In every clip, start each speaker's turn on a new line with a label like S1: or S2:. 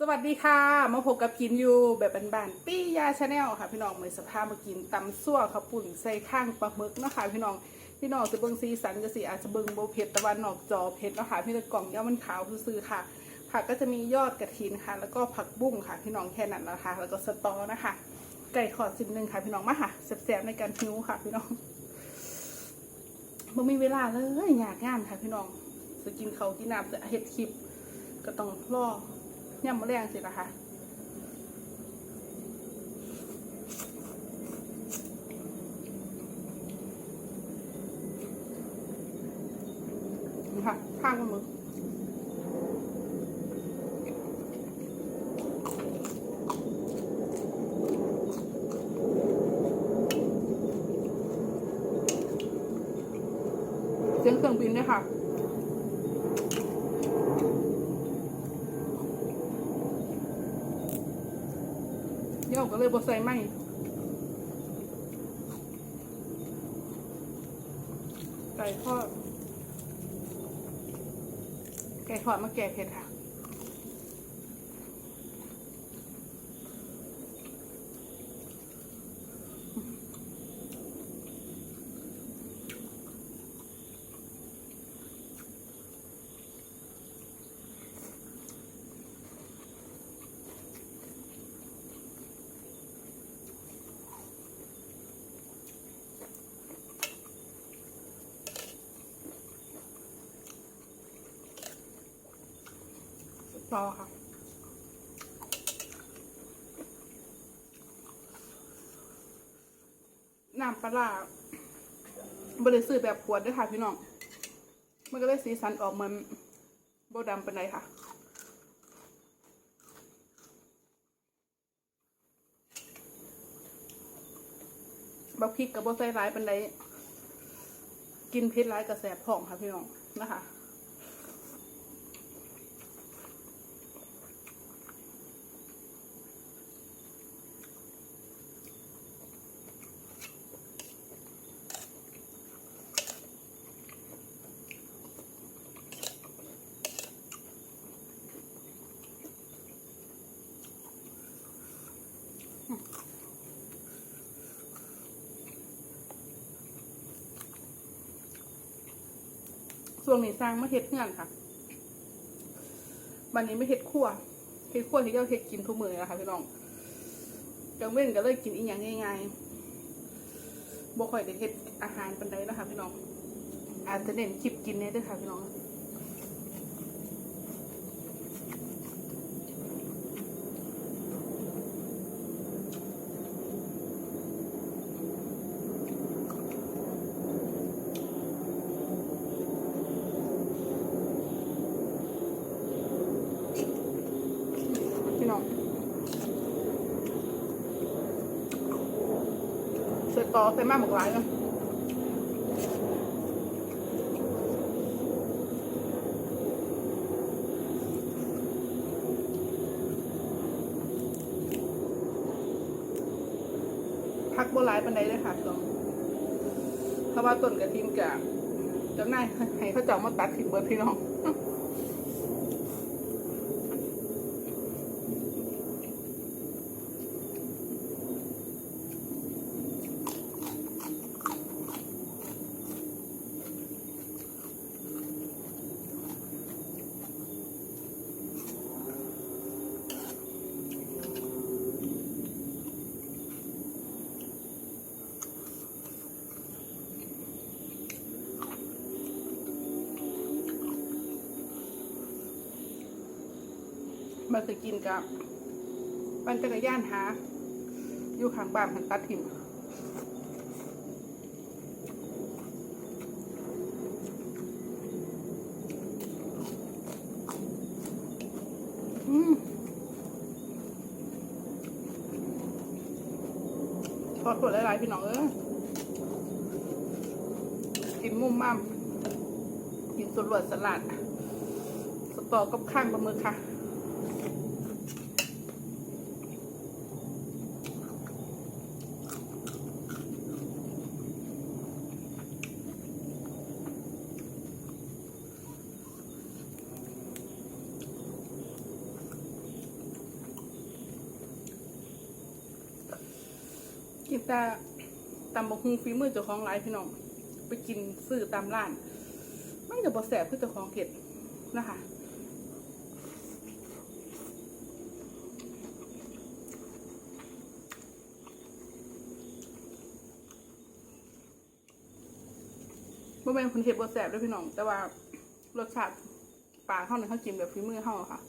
S1: สวัสดีค่ะ มาพบกับกินอยู่แบบบานๆปี้ยาชาแนลค่ะพี่น้องมือสภาพมากินตำซั่วข้าวปุ่นใส่ข้างปลาหมึกเนาะคะพี่น้องพี่น้องจะเบิ่งสีสันจะสีอาจจะเบิ่งโบเผ็ดตะวันออกจอเผ็ดเนาะคะพี่น้องกล่องย่ามันขาวซื่อๆค่ะ ผักก็จะมียอดกระถินค่ะ แล้วก็ผักบุ้งค่ะ พี่น้องแค่นั้นแหละค่ะ แล้วก็สตอนะคะ ไก่ขอดสิบหนึ่งค่ะ พี่น้องมาค่ะแซ่บๆในการหิวค่ะ พี่น้องบ่มีเวลาเลยอยากงานค่ะ พี่น้องจะกินเขากินน้ำจะเฮ็ดคลิป ก็ต้องรอ ย่ำมะแรงสินะคะนี่ค่ะข้างกับมือเสียงเครื่องบินด้วยค่ะ เดี๋ยวก็เลยบอใส่ไหมไก่ทอดไก่ทอดมาแกะเผ็ดค่ะ ร อค่ะน้ำปลาบริสุทธิ์แบบขวดด้วยค่ะพี่น้อง มันก็ได้สีสันออกเหมือนโบดำเป็นไรค่ะ บักพริกกับโบใส่ร้ายเป็นไรกินเผ็ดร้ายกระแสบผ่องค่ะพี่น้องนะคะ ช่วงนี้สร้างมาเฮ็ดเงื่อนค่ะบันนี้ไม่เฮ็ดขั้วเฮ็ดขั้วที่เราเฮ็ดกินทุกมื้อนะคะพี่น้องจังเว้นก็เลยกินอีหยังง่ายๆบ่ค่อยได้เฮ็ดอาหารปานใดนะคะพี่น้อง อาจจะเน้นคลิปกินเนี่ยด้วยค่ะพี่น้อง ใส่ต่อใส่มากหมากหลายเลยพักโบหลายปันใดเลยค่ะพี่น้องเพราะว่าต้นกระทิมกะจำได้ให้เขาเจ้ามาตัดถิ่นเบิร์ดพี่น้อง มาเคยกินกับปั่นจักรยานหา อยู่ข้างบ้านหันตัดถิ่มอืมทอดตัวหลายๆพี่น้องเอ้ยกินมุมมั่มกินส่วนรวดสลัด สตอกับข้างปลาหมึกค่ะ กินแต่ตำบกฮุงฝีมือเจ้าของร้านพี่น้อง ไปกินซื้อตามร้าน ไมันจะบอแสบคือเจ้าของเห็ดนะคะบ่แม่นคนเห็ดบ่แสบด้วยพี่น้อง แต่ว่ารสชาติปลาเท่านั้นเขากินแบบฝีมือเท่าค่ะ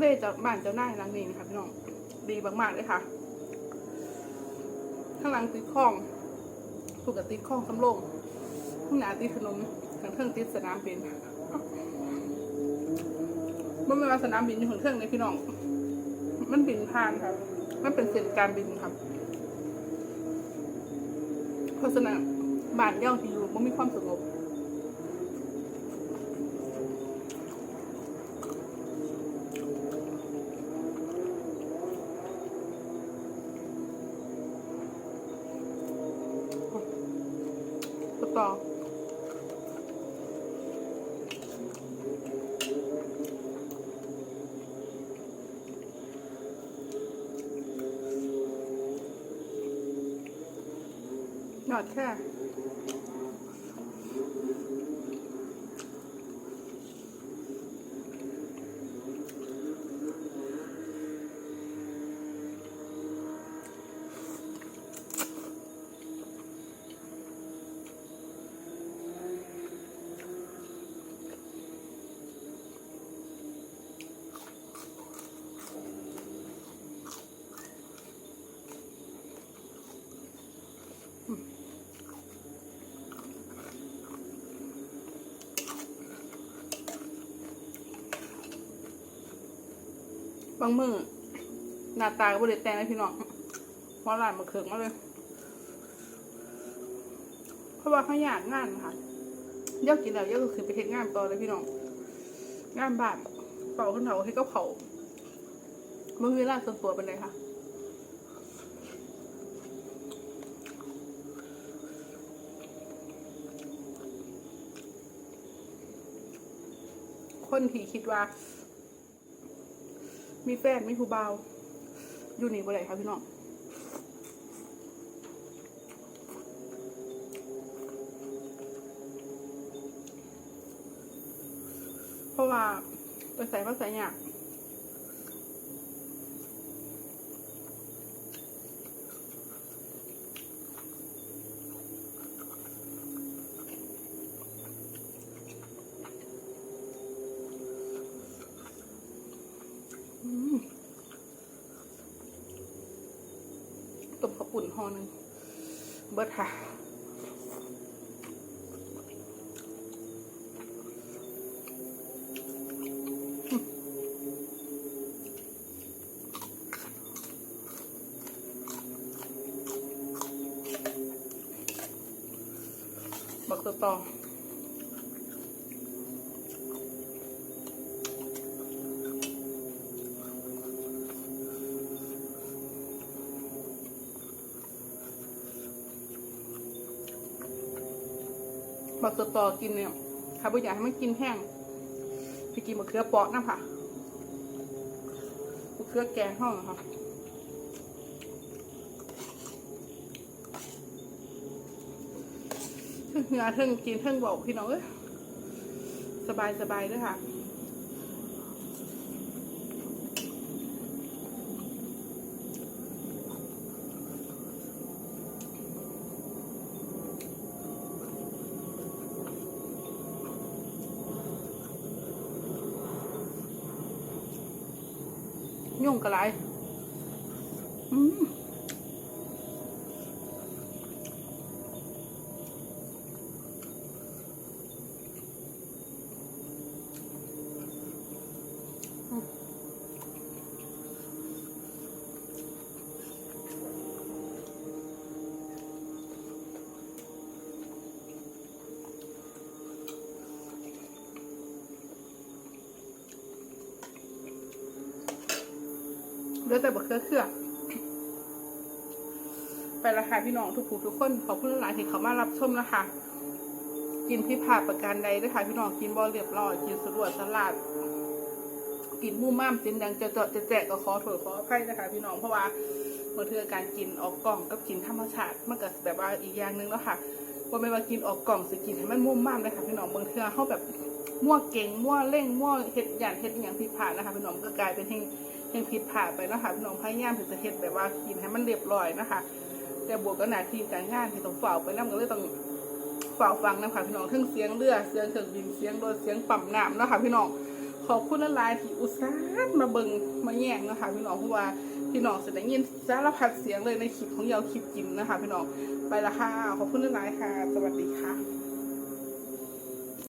S1: เลจากบ้านเจ้านายหลังนี้นะคะพี่น้องดีมากๆเลยค่ะ ข้างหลังติดคลองปกติดคลองสำโรงข้างหน้าติดถนนข้างเทิงติดสนามบินมันเป็นว่าสนามบินอยู่ข้างเทิงเลยพี่น้อง มันบินผ่านครับ มันเป็นเส้นการบินครับ เพราะฉะนั้นบ้านเย่าที่อยู่มันมีความสงบ ต่อห บางมือหน้าตาก็บริแตงนะพี่น้องเพราะร้านมาเคืองมาเลย เพราะว่าเขาอยากงานค่ะเย่ากินแล้วเย่าก็คือไปเฮ็ดงานต่อเลยพี่น้อง งานบ้านเป่าขึ้นเถาให้ก็เผาเมื่อเวลาส่วนตัวเป็นไรค่ะคนที่คิดว่า มีแฟนมีผู้บ่าวอยู่นี่บ่ได้ค่ะพี่น้องเพราะว่าไปใส่ภาษาอยากอืมต้มข้าว ปุ่นห่อนึงเบิดค่ะบักตอตอ บักตอตอกินเนี่ยค่ะบ่อยากให้มันกินแห้งพี่กินมะเขือเปาะนะค่ะมะเขือแกงห้องค่ะเท่งเท่งกินเทึ่งบอกพี่น้องเอ้ยสบายสบายด้วยค่ะ ยุ่งกระไรอืม ลือแต่บะเขือเขือ ไปละค่ะพี่น้องทุกผู้ทุกคน ขอบคุณหลายที่เขามารับชมนะคะ กินพิพาทประการใดด้ค่ะพี่น้องกินบอเรียบร้อย กินสะดวกสลัดกินมู่ม่ามกินดังจะเจาะจะแจกก็ขอโทษขออภัยนะคะ พี่น้องเพราะว่าเมื่อเทอการกินออกกล่องกับกินธรรมชาติมันก็แบบว่าอีกอย่างหนึ่งแล้วค่ะว่าไม่ว่ากินออกกล่องสิกินให้มันมุ่มม่ามเลยค่ะพี่น้องบางเทอเขาแบบมั่วเก่งมั่วเร่งมั่วเห็ดอย่างเห็ดอย่างผิดพลาดนะคะพี่น้องก็กลายเป็นเฮง เฮงผิดพลาดไปนะคะพี่น้องพยายามที่จะเห็ดแบบว่ากินให้มันเรียบร้อยนะคะ แต่บวกกับหน้าที่การงานที่ต้องฝ่าไปนั่นก็เลยต้องฝ่าฟังนะคะพี่น้องทั้งเสียงเรือเสียงเครื่องบินเสียงรถเสียงปั๊มน้ำนะคะพี่น้องขอบคุณหลายที่อุตส่าห์มาเบิงมาแย่งนะคะพี่น้องเพราะว่าพี่น้องจะได้ยินสารพัดเสียงเลยในคลิปของเยาคลิปกินนะคะพี่น้องไปละค่ะขอบคุณหลายค่ะ สวัสดีค่ะ